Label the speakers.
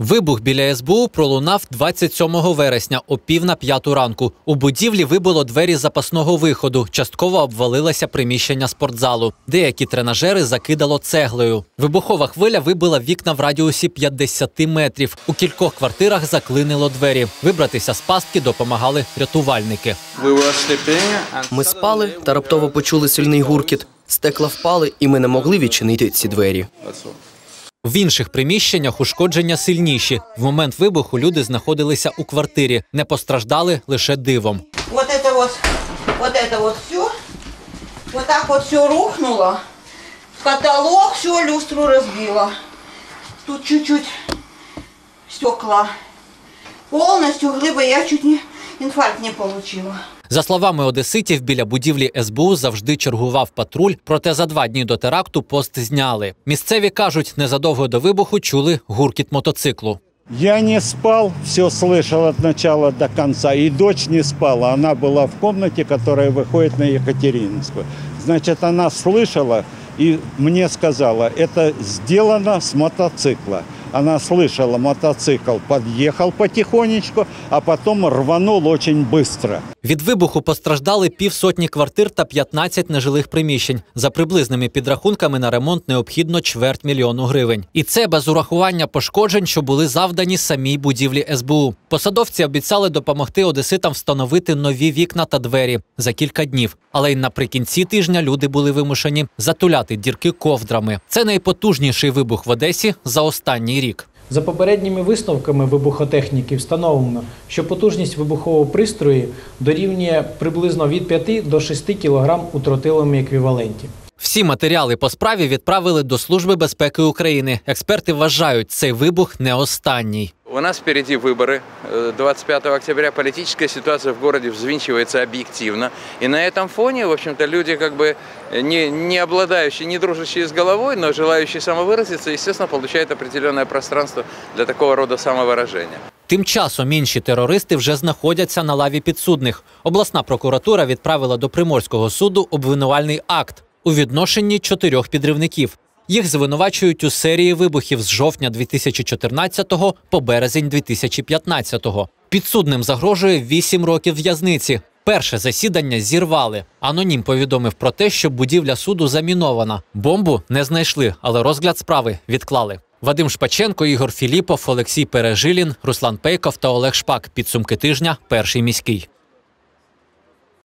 Speaker 1: Вибух біля СБУ пролунав 27 вересня о пів на п'яту ранку. У будівлі вибило двері запасного виходу. Частково обвалилося приміщення спортзалу. Деякі тренажери закидало цеглою. Вибухова хвиля вибила вікна в радіусі 50 метрів. У кількох квартирах заклинило двері. Вибратися з пастки допомагали рятувальники.
Speaker 2: Ми спали та раптово почули сильний гуркіт. Стекла впали, і ми не могли відчинити ці двері.
Speaker 1: В інших приміщеннях ушкодження сильніші. В момент вибуху люди знаходилися у квартирі, не постраждали лише дивом.
Speaker 3: Вот это вот, вот это вот все, вот так вот все рухнуло. Потолок, все, люстру разбило. Тут чуть-чуть стекла. Полностью глыба, я чуть не инфаркт не получила.
Speaker 1: За словами одеситів, біля будівлі СБУ завжди чергував патруль, проте за два дні до теракту пост зняли. Місцеві кажуть, незадовго до вибуху чули гуркіт мотоциклу.
Speaker 4: Я не спал, все слышал от начала до конца. И дочь не спала. Она была в комнате, которая выходит на Екатерининскую. Значит, она слышала и мне сказала, это сделано с мотоцикла. Она слышала, мотоцикл подъехал потихонечку, а потом рванул очень быстро.
Speaker 1: Від вибуху постраждали півсотні квартир та 15 нежилих приміщень. За приблизними підрахунками на ремонт необхідно чверть мільйону гривень. І це без урахування пошкоджень, що були завдані самій будівлі СБУ. Посадовці обіцяли допомогти одеситам встановити нові вікна та двері за кілька днів. Але й наприкінці тижня люди були вимушені затуляти дірки ковдрами. Це найпотужніший вибух в Одесі за останній рік.
Speaker 5: За попередніми висновками вибухотехніки встановлено, що потужність вибухового пристрою дорівнює приблизно від 5 до 6 кг у тротиловому еквіваленті.
Speaker 1: Всі матеріали по справі відправили до Служби безпеки України. Експерти вважають, цей вибух не останній.
Speaker 6: У нас впереди выборы. Э, 25 октября политическая ситуация в городе взвинчивается объективно. И на этом фоне, в общем-то, люди как бы не, не обладающие, не дружащие с головой, но желающие самовыразиться, естественно, получают определенное пространство для такого рода самовыражения.
Speaker 1: Тим часом інші терористи вже знаходяться на лаві підсудних. Обласна прокуратура відправила до Приморського суду обвинувальний акт у відношенні чотирьох підривників. Їх звинувачують у серії вибухів з жовтня 2014 по березень 2015. Підсудним загрожує 8 років в'язниці. Перше засідання зірвали. Анонім повідомив про те, що будівля суду замінована. Бомбу не знайшли, але розгляд справи відклали. Вадим Шпаченко, Ігор Філіпов, Олексій Пережилін, Руслан Пейков та Олег Шпак. Підсумки тижня. Перший міський.